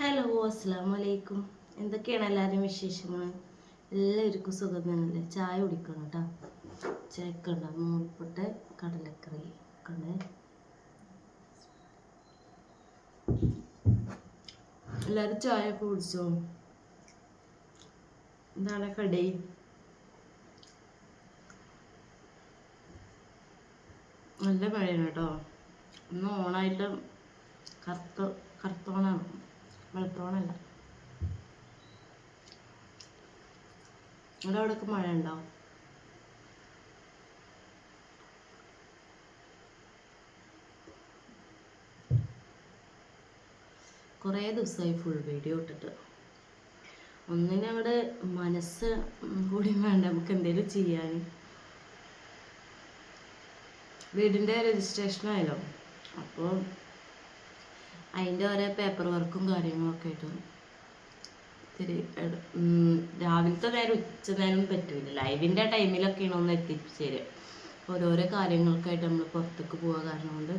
Hello അസ്സാം വലൈക്കും എന്തൊക്കെയാണ് എല്ലാവരും വിശേഷങ്ങൾ? എല്ലാവർക്കും സുഖം തന്നെയല്ലേ? ചായ കുടിക്കണം കേട്ടോ. ചേക്കണ്ട നൂൽപ്പൊട്ട് കടലക്കറി കണ്ടേ എല്ലാവരും ചായ ഒക്കെ കുടിച്ചോ? എന്താണ് കടി? നല്ല മഴയാണ് കേട്ടോ. ഇന്ന് ഓണായിട്ട് കറുത്ത കറുത്തോണാണ് വെളുത്തോണല്ല? ഇവിടെ അവിടെയൊക്കെ മഴ ഉണ്ടാവും കുറേ ദിവസമായി ഫുൾ വീഡിയോ ഇട്ടിട്ട്. ഒന്നിനെ അവിടെ മനസ്സ് കൂടി വേണ്ട നമുക്ക് എന്തെങ്കിലും ചെയ്യാൻ വീടിന്റെ രജിസ്ട്രേഷൻ ആയല്ലോ. അപ്പോൾ അതിന്റെ ഓരോ പേപ്പർ വർക്കും കാര്യങ്ങളൊക്കെ ആയിട്ട് ഇത്തിരി രാവിലത്തെ നേരം ഉച്ച നേരം പറ്റൂല. ലൈവിന്റെ ടൈമിലൊക്കെയാണ് ഒന്ന് എത്തിച്ചേരുക ഓരോരോ കാര്യങ്ങൾക്കായിട്ട് നമ്മൾ പുറത്തേക്ക് പോവുക കാരണം കൊണ്ട്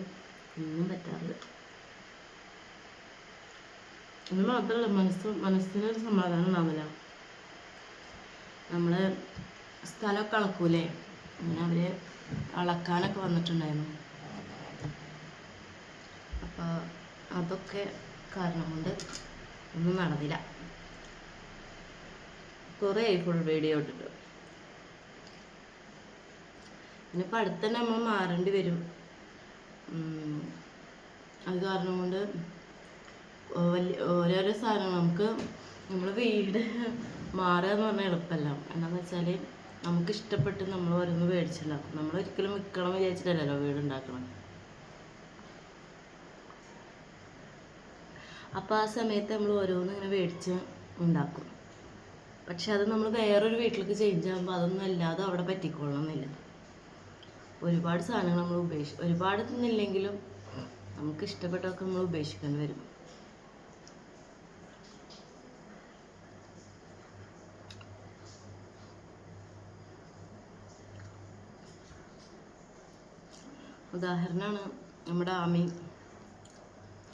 ഒന്നും പറ്റാറില്ല. അത് മാത്രമല്ല മനസ്സ് മനസ്സിനൊരു സമാധാനം ഉണ്ടാവില്ല നമ്മൾ സ്ഥലമൊക്കെ അളക്കൂലേ? അങ്ങനെ അവർ അളക്കാനൊക്കെ വന്നിട്ടുണ്ടായിരുന്നു. അപ്പോൾ അതൊക്കെ കാരണം കൊണ്ട് ഒന്നും നടന്നില്ല. കുറേ ആയി ഫുൾ വീഡിയോ ഇട്ടിട്ട്. ഇനിയിപ്പോൾ അടുത്ത തന്നെ നമ്മൾ മാറേണ്ടി വരും. അത് കാരണം കൊണ്ട് വലിയ ഓരോരോ സാധനം നമുക്ക് നമ്മൾ വീട് മാറുക എന്ന് പറഞ്ഞാൽ എളുപ്പമല്ല എന്താണെന്ന് വെച്ചാൽ നമുക്ക് ഇഷ്ടപ്പെട്ട് നമ്മൾ ഓരോന്ന് മേടിച്ചുണ്ടാക്കും നമ്മൾ ഒരിക്കലും വിൽക്കണം വിചാരിച്ചിട്ടല്ലല്ലോ വീട് ഉണ്ടാക്കണം അപ്പോൾ ആ സമയത്ത് നമ്മൾ ഓരോന്നും ഇങ്ങനെ മേടിച്ച് ഉണ്ടാക്കും. പക്ഷെ അത് നമ്മൾ വേറൊരു വീട്ടിലേക്ക് ചേഞ്ച് ആകുമ്പോൾ അതൊന്നും അല്ലാതെ അവിടെ പറ്റിക്കൊള്ളണമെന്നില്ല ഒരുപാട് സാധനങ്ങൾ നമ്മൾ ഉപേക്ഷി ഒരുപാട് തിന്നില്ലെങ്കിലും നമുക്ക് ഇഷ്ടപ്പെട്ടതൊക്കെ നമ്മൾ ഉപേക്ഷിക്കേണ്ടി വരും. ഉദാഹരണമാണ് നമ്മുടെ ആമി.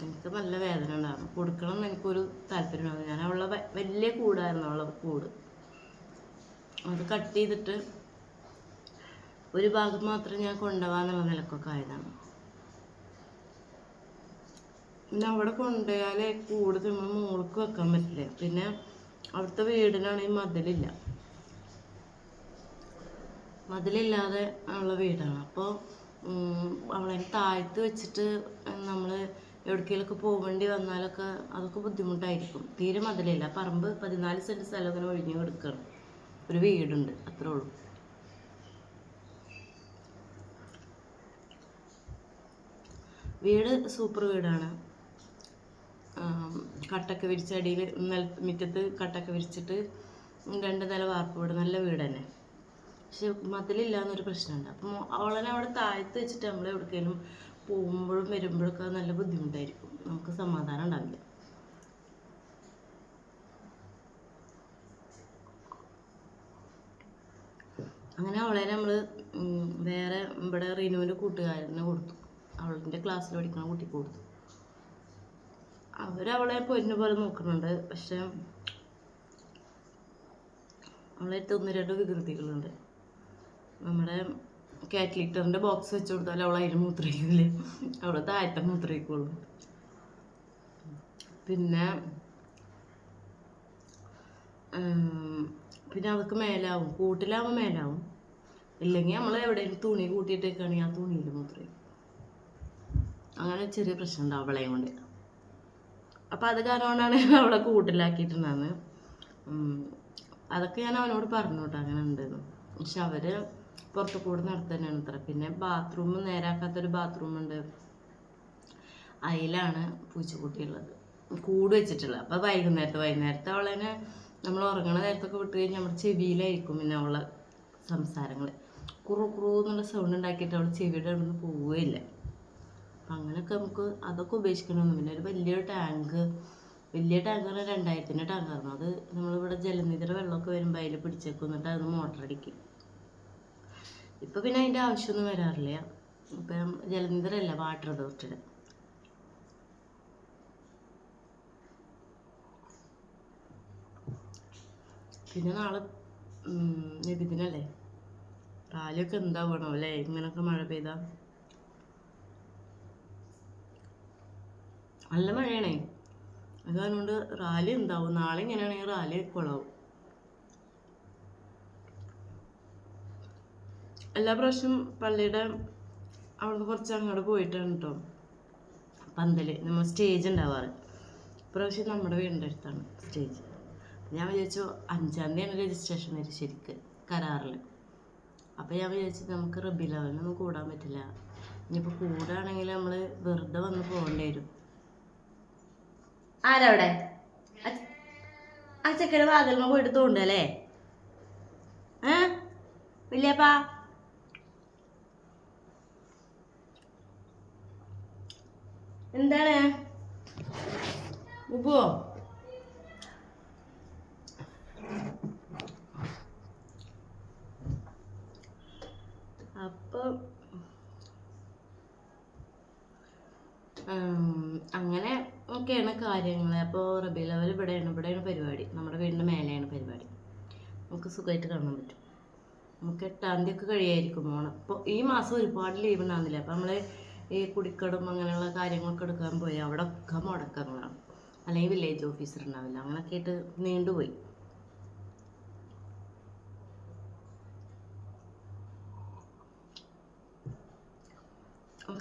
എനിക്ക് നല്ല വേദന ഉണ്ടായിരുന്നു. കൊടുക്കണം എന്ന് എനിക്കൊരു താല്പര്യമുണ്ടായിരുന്നു ഞാൻ അവളെ വലിയ കൂടായിരുന്നു അവളെ കൂട്. അത് കട്ട് ചെയ്തിട്ട് ഒരു ഭാഗം മാത്രം ഞാൻ കൊണ്ടുപോകാന്നുള്ള നിലക്കൊക്കെ ആയതാണ്. പിന്നെ അവിടെ കൊണ്ടുപോയാലേ കൂട് നമ്മൾ മുകൾക്ക് വെക്കാൻ പറ്റില്ല. പിന്നെ അവിടുത്തെ വീടിനാണെങ്കിൽ മതിലില്ല. മതിലില്ലാതെ ഉള്ള വീടാണ്. അപ്പോൾ അവളെ താഴ്ത്ത് വെച്ചിട്ട് നമ്മൾ എവിടേക്കെങ്കിലൊക്കെ പോകേണ്ടി വന്നാലൊക്കെ അതൊക്കെ ബുദ്ധിമുട്ടായിരിക്കും. തീരെ മതിലില്ല. പറമ്പ് പതിനാല് സെന്റ് സ്ഥലം ഇങ്ങനെ ഒഴിഞ്ഞു കിടക്കണം. ഒരു വീടുണ്ട് അത്രേ ഉള്ളൂ. വീട് സൂപ്പർ വീടാണ്. കട്ടൊക്കെ വിരിച്ച അടിയിൽ നില മുറ്റത്ത് കട്ടൊക്കെ വിരിച്ചിട്ട് രണ്ട് നില വാർപ്പ് വീട്. നല്ല വീട് തന്നെ. പക്ഷെ മതിലില്ല എന്നൊരു പ്രശ്നമുണ്ട്. അപ്പം അവളെ അവിടെ താഴ്ത്ത് വെച്ചിട്ട് നമ്മൾ എവിടേക്കെങ്കിലും പോകുമ്പോഴും വരുമ്പോഴൊക്കെ നല്ല ബുദ്ധിമുട്ടായിരിക്കും. നമുക്ക് സമാധാനം ഉണ്ടാവില്ല. അങ്ങനെ അവളെ നമ്മൾ വേറെ ഇവിടെ റീനുവിന്റെ കൂട്ടുകാരനെ കൊടുത്തു. അവളുടെ ക്ലാസ്സിൽ പഠിക്കുന്ന കുട്ടിക്ക് കൊടുത്തു. അവരവളെ പൊന്നു പോലെ നോക്കുന്നുണ്ട്. പക്ഷെ അവളെ അടുത്ത് ഒന്ന് രണ്ട് വികൃതികളുണ്ട്. നമ്മുടെ കാറ്റ് ലിറ്ററിന്റെ ബോക്സ് വെച്ച് കൊടുത്താൽ അവൾ അതിന് മൂത്രയിക്കില്ല അവൾ താഴത്തെ മൂത്രയിക്കുള്ളൂ പിന്നെ പിന്നെ അവൾക്ക് മേലാവും. കൂട്ടിലാവുമ്പോൾ മേലാവും. ഇല്ലെങ്കിൽ നമ്മൾ എവിടെയെങ്കിലും തുണി കൂട്ടിയിട്ടേക്കാണെങ്കിൽ ആ തുണിയിൽ മൂത്രയും അങ്ങനെ ചെറിയ പ്രശ്നം ഉണ്ടാവും അവളെയും കൊണ്ട്. അപ്പോൾ അത് കാരണമാണ് അവളെ കൂട്ടിലാക്കിയിട്ടുണ്ടായിരുന്നത് അതൊക്കെ ഞാൻ അവനോട് പറഞ്ഞു കേട്ടോ അങ്ങനെ ഉണ്ടെന്ന് പക്ഷെ അവർ പുറത്തു കൂടെ നടത്തന്നെയാണ് ഇത്ര. പിന്നെ ബാത്റൂം നേരാക്കാത്തൊരു ഉണ്ട്. അതിലാണ് പൂച്ചക്കുട്ടിയുള്ളത്. കൂട് വെച്ചിട്ടുള്ളത് അപ്പോൾ വൈകുന്നേരത്തെ വൈകുന്നേരത്തെ അവളെന്നെ നമ്മൾ ഉറങ്ങണ നേരത്തൊക്കെ വിട്ട് കഴിഞ്ഞാൽ നമ്മുടെ ചെവിയിലായിരിക്കും പിന്നെ അവളെ സംസാരങ്ങൾ കുറു കുറു എന്നുള്ള സൗണ്ട് ഉണ്ടാക്കിയിട്ട് അവൾ ചെവിയുടെ അവിടെ നിന്ന് പോവുകയില്ല. അപ്പം അങ്ങനെയൊക്കെ നമുക്ക് അതൊക്കെ ഉപേക്ഷിക്കണമെന്ന് പിന്നെ ഒരു വലിയൊരു ടാങ്ക് വലിയ ടാങ്ക് പറഞ്ഞാൽ രണ്ടായിരത്തിന്റെ ടാങ്കായിരുന്നു അത് നമ്മളിവിടെ ജലനിധിയുടെ വെള്ളമൊക്കെ വരുമ്പോൾ അതിൽ പിടിച്ചേക്കും. എന്നിട്ട് അത് മോട്ടർ ഇപ്പോൾ പിന്നെ അതിന്റെ ആവശ്യമൊന്നും വരാറില്ല. ഇപ്പം ജലന്ധറല്ല വാട്ടർ അതോറിറ്റിയുടെ പിന്നെ നാളെ നബിദിനല്ലേ റാലിയൊക്കെ എന്താവണം അല്ലേ? ഇങ്ങനൊക്കെ മഴ പെയ്ത? നല്ല മഴയാണേ. അതുകൊണ്ട് റാലി എന്താവും? നാളെ ഇങ്ങനെയാണെങ്കിൽ റാലി കുളവും എല്ലാ പ്രാവശ്യം പള്ളിയുടെ അവിടുന്ന് കുറച്ച് അങ്ങോട്ട് പോയിട്ടാണ് കേട്ടോ പന്തൽ നമ്മൾ സ്റ്റേജ് ഉണ്ടാവാറ്. ഇപ്രാവശ്യം നമ്മുടെ വീടിന്റെ അടുത്താണ് സ്റ്റേജ് ഞാൻ വിചാരിച്ചു അഞ്ചാം തീയതിയാണ് രജിസ്ട്രേഷൻ വരും ശരിക്ക് കരാറിൽ. അപ്പോൾ ഞാൻ വിചാരിച്ചു നമുക്ക് റബി ലെവലിനൊന്നും കൂടാൻ പറ്റില്ല. ഇനിയിപ്പോൾ കൂടാണെങ്കിൽ നമ്മൾ വെറുതെ വന്ന് പോകേണ്ടി വരും. ആരവിടെ? ആ- വാതിൽമ പോയിട്ട് തോണ്ടല്ലേ? ഏ? വലിയപ്പാ എന്താണ്? ഉപ്പോ അപ്പൊ അങ്ങനെ ഒക്കെയാണ് കാര്യങ്ങൾ അപ്പോൾ റബി ലെവൽ ഇവിടെയാണ് ഇവിടെയാണ് പരിപാടി. നമ്മുടെ വീടിന്റെ മേലെയാണ് പരിപാടി. നമുക്ക് സുഖമായിട്ട് കാണാൻ പറ്റും. നമുക്ക് എട്ടാം തീയതി ഒക്കെ കഴിയായിരിക്കും ഓണം ഇപ്പോൾ ഈ മാസം ഒരുപാട് ലീവ് ഉണ്ടാകുന്നില്ല അപ്പോൾ നമ്മൾ ഈ കുടിക്കടും അങ്ങനെയുള്ള കാര്യങ്ങളൊക്കെ എടുക്കാൻ പോയി. അവിടെ ഒക്കെ മുടക്കങ്ങളാണ്. അല്ലെങ്കിൽ വില്ലേജ് ഓഫീസർ ഉണ്ടാവില്ല. അങ്ങനെയൊക്കെ ആയിട്ട് നീണ്ടുപോയി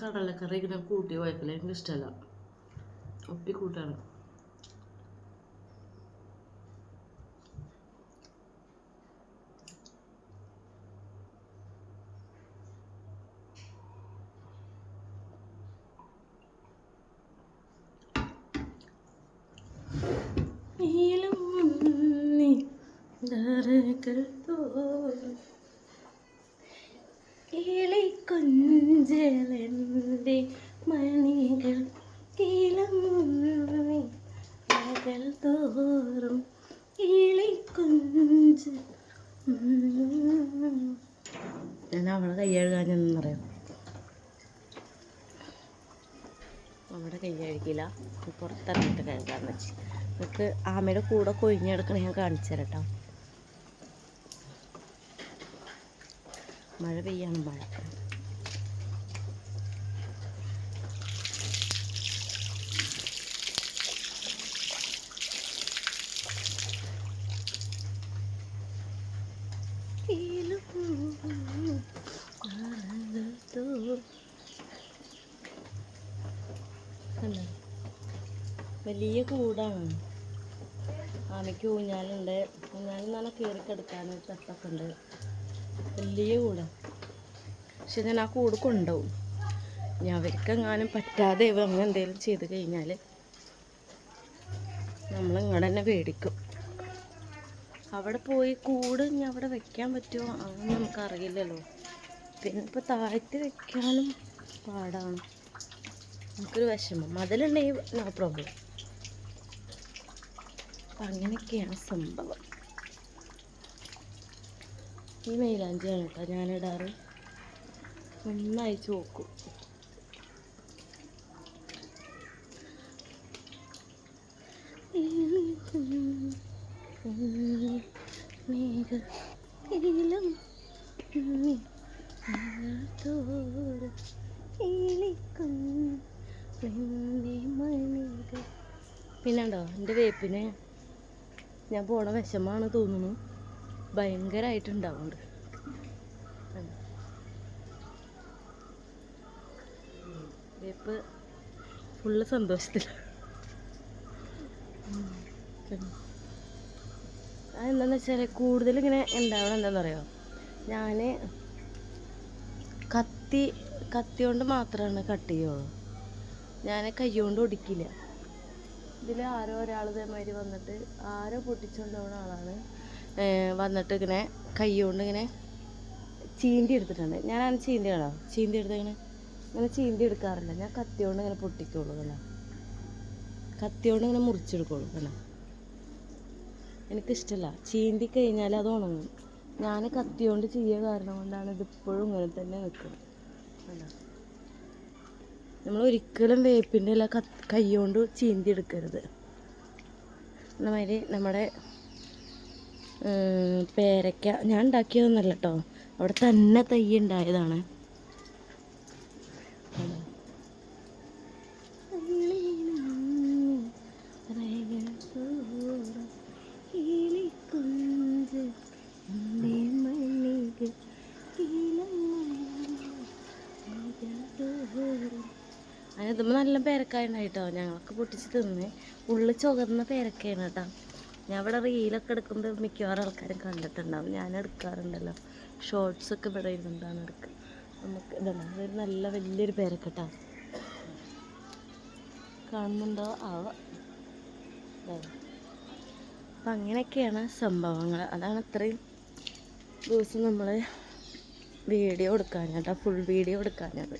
കടലക്കറി ഇങ്ങനെ കൂട്ടി പോയപ്പോൾ എനിക്ക് ഇഷ്ടമല്ല. ഒപ്പി കൂട്ടാണ് നീലം നീ ധാരകൾ തോറും മണികൾ കിളങ്ങി മകൾ തോറും കിളിക്കുഞ്ച് ഞാൻ അവളെ പറയാം അവിടെ കൈ കഴുകില്ല പുറത്തിറങ്ങിയിട്ട് കഴുകാന്ന് വെച്ച്. നമുക്ക് ആമയുടെ കൂടെ കൊഴിഞ്ഞെടുക്കണ ഞാൻ കാണിച്ചു തരാം മഴ പെയ്യാണ് മഴ. കണ്ടോ? വലിയ കൂടാണ്. ആമയ്ക്ക് ഊഞ്ഞാലുണ്ട്. ഊഞ്ഞാലിൽ നല്ല കയറി കിടക്കാൻ ഉണ്ട്. വലിയ കൂടാണ് പക്ഷെ ഞാൻ ആ കൂട് കൊണ്ടുപോകും. ഇനി അവർക്കെങ്ങാനും പറ്റാതെ അങ്ങനെ എന്തെങ്കിലും ചെയ്ത് കഴിഞ്ഞാൽ നമ്മൾ ഇങ്ങോട്ട് തന്നെ അവിടെ പോയി കൂട് ഇനി അവിടെ വെക്കാൻ പറ്റുമോ? അതൊന്നും നമുക്കറിയില്ലല്ലോ. പിന്നെ ഇപ്പോൾ താഴ്ത്തി വെക്കാനും പാടാണ്. നമുക്കൊരു വിഷമം. മതിലുണ്ടെങ്കിൽ നോ പ്രോബ്ലം അപ്പം അങ്ങനെയൊക്കെയാണ് സംഭവം. ഈ മൈലാഞ്ചിയാണ് കേട്ടോ ഞാനിടാറ്. ഒന്ന് അയച്ചു നോക്കും പിന്നെണ്ടോ? എന്റെ വേപ്പിന് ഞാൻ പോണ വിഷമാണ് തോന്നുന്നു. ഭയങ്കരമായിട്ടുണ്ടാവുന്നുണ്ട് വേപ്പ് ഫുള്ള് സന്തോഷത്തിൽ അതെന്താന്ന് വെച്ചാൽ കൂടുതൽ ഇങ്ങനെ ഉണ്ടാവണം എന്താണെന്ന് അറിയോ ഞാൻ കത്തി കത്തി കൊണ്ട് മാത്രമാണ് കട്ട് ചെയ്യുള്ളൂ. ഞാൻ കൈ കൊണ്ട് ഒടിക്കില്ല. ഇതിൽ ആരോ ഒരാൾ ഇതേമാതിരി വന്നിട്ട് ആരോ പൊട്ടിച്ചുകൊണ്ട് പോകുന്ന ആളാണ്. വന്നിട്ട് ഇങ്ങനെ കൈ കൊണ്ട് ഇങ്ങനെ ചീന്തി എടുത്തിട്ടുണ്ട്. ഞാനാണ് ചീന്തി ആണോ ചീന്തി എടുത്ത് ഇങ്ങനെ ഇങ്ങനെ ചീന്തി എടുക്കാറില്ല. ഞാൻ കത്തി കൊണ്ട് ഇങ്ങനെ പൊട്ടിക്കുള്ളൂ അല്ല കത്തി കൊണ്ട് ഇങ്ങനെ മുറിച്ചെടുക്കുള്ളൂ അല്ല എനിക്കിഷ്ടമല്ല ചീന്തി കഴിഞ്ഞാൽ അത് ഉണങ്ങും. ഞാൻ കത്തി കൊണ്ട് ചെയ്യ കാരണം കൊണ്ടാണ് ഇതിപ്പോഴും ഇങ്ങനെ തന്നെ നിൽക്കുന്നത് കണ്ടോ നമ്മൾ ഒരിക്കലും വേപ്പിന്റെ ഇല കത്ത് കൈ കൊണ്ട് ചീന്തി എടുക്കരുത്. എന്നമാതിരി നമ്മുടെ പേരയ്ക്ക ഞാൻ ഉണ്ടാക്കിയതൊന്നല്ല കേട്ടോ അവിടെ തന്നെ തൈ ഉണ്ടായതാണ്? അതിന് നല്ല പേരക്കായ ഉണ്ടായിട്ടോ ഞങ്ങൾക്ക് പൊട്ടിച്ച് തിന്ന്. ഉള്ളിൽ ചുവന്ന പേരക്കയാണ് കേട്ടോ ഞാൻ ഇവിടെ റീലൊക്കെ എടുക്കുമ്പോൾ മിക്കവാറും ആൾക്കാരും കണ്ടിട്ടുണ്ടാവും. ഞാൻ എടുക്കാറുണ്ടല്ലോ. ഷോർട്സ് ഒക്കെ ഇവിടെ ഇരുന്നിട്ടാണ് എടുക്കുക നമുക്ക് ഇതാണ് നല്ല വലിയൊരു പേരക്കെട്ടാ. കാണുന്നുണ്ടോ? ആവ അപ്പം അങ്ങനെയൊക്കെയാണ് സംഭവങ്ങൾ അതാണ് അത്രയും ദിവസം നമ്മൾ വീഡിയോ എടുക്കാഞ്ഞിട്ടാ ഫുൾ വീഡിയോ എടുക്കാഞ്ഞത്.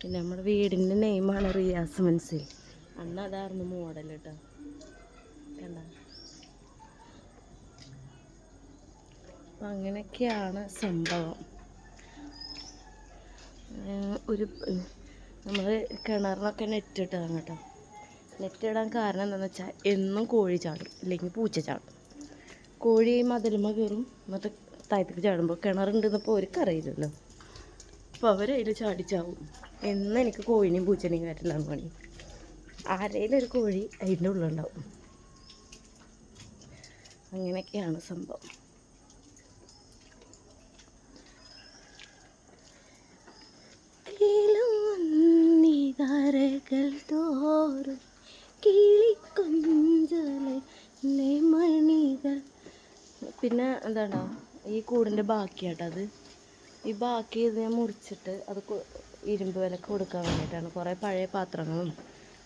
പിന്നെ നമ്മുടെ വീടിന്റെ നെയിമാണ് റിയാസ് മൻസിൽ. അന്ന് അതായിരുന്നു മോഡൽ കേട്ടോ കണ്ട? അപ്പം അങ്ങനെയൊക്കെയാണ് സംഭവം. ഒരു നമ്മൾ കിണറിനൊക്കെ നെറ്റ് ഇട്ടതാണ് കേട്ടോ. നെറ്റ് ഇടാൻ കാരണം എന്താണെന്ന് വെച്ചാൽ എന്നും കോഴി ചാടും അല്ലെങ്കിൽ പൂച്ച ചാടും. കോഴി മതിലുമ കയറും എന്നിട്ട് താഴത്തേക്ക് ചാടുമ്പോൾ കിണറുണ്ടെന്നപ്പോൾ അവർക്കറിയില്ലല്ലോ അപ്പോൾ അവരതിൽ ചാടിച്ചാവും എന്ന് എനിക്ക് കോഴിനെയും പൂച്ചനെയും കാട്ടിലാണ് പണി. ആരെങ്കിലും ഒരു കോഴി അതിന്റെ ഉള്ളുണ്ടാവും അങ്ങനെയൊക്കെയാണ് സംഭവം. തോറും കിളിക്കൊഞ്ചലെ മണികൾ പിന്നെ എന്താണോ? ഈ കൂടിന്റെ ബാക്കിയാട്ടോ അത്. ഈ ബാക്കി ഇത് ഞാൻ മുറിച്ചിട്ട് അത് ഇരുമ്പ് വിലക്ക് കൊടുക്കാൻ വേണ്ടിയിട്ടാണ്. കുറേ പഴയ പാത്രങ്ങളും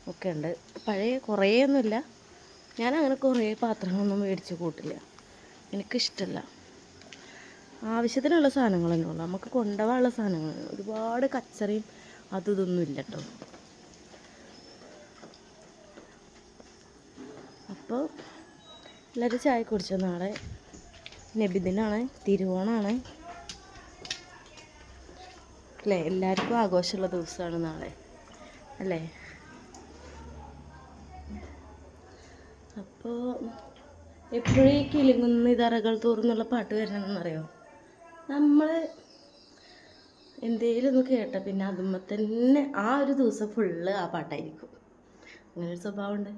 ഒക്കെ ഉണ്ട്. പഴയ കുറേയൊന്നുമില്ല. ഞാൻ അങ്ങനെ കുറേ പാത്രങ്ങളൊന്നും മേടിച്ച് കൂട്ടില്ല. എനിക്കിഷ്ടമല്ല ആവശ്യത്തിനുള്ള സാധനങ്ങൾ തന്നെ ഉള്ളൂ നമുക്ക് കൊണ്ടുപോകാനുള്ള സാധനങ്ങൾ ഒരുപാട് കച്ചറയും അതും ഇതൊന്നും ഇല്ല കേട്ടോ. അപ്പോൾ എല്ലാവരും ചായ കുടിച്ചോ നാളെ? നബിദിനാണ്. തിരുവോണമാണ്. അല്ലേ? എല്ലാവർക്കും ആഘോഷമുള്ള ദിവസമാണ് നാളെ. അല്ലേ? അപ്പോൾ എപ്പോഴേ കിളിങ്ങുന്ന ഇതറകൾ തോറുന്നുള്ള പാട്ട് വരണമെന്നറിയോ നമ്മൾ എന്തേലും ഒന്ന് കേട്ട പിന്നെ അതുമ്പോൾ തന്നെ ആ ഒരു ദിവസം ഫുള്ള് ആ പാട്ടായിരിക്കും. അങ്ങനെ ഒരു സ്വഭാവമുണ്ട്.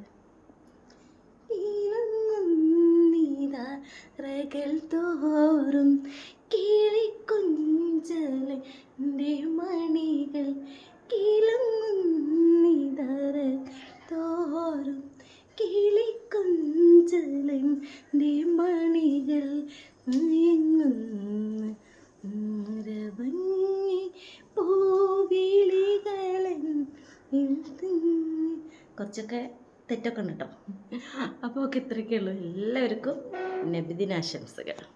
ഇളങ്ങുന്നിതറകൾ തോറും കിളിക്കുഞ്ചലിന്റെ മണികൾ കിളങ്ങുന്നിതറ തോറും കിളിക്കുഞ്ചലിന്റെ മണികൾ മയങ്ങുന്ന. പൂവിളികളൻ കുറച്ചൊക്കെ തെറ്റൊക്കെ ഉണ്ട് കേട്ടോ അപ്പോൾ ഒക്കെ ഇത്രയൊക്കെ ഉള്ളൂ. എല്ലാവർക്കും നബിദിനാശംസകൾ.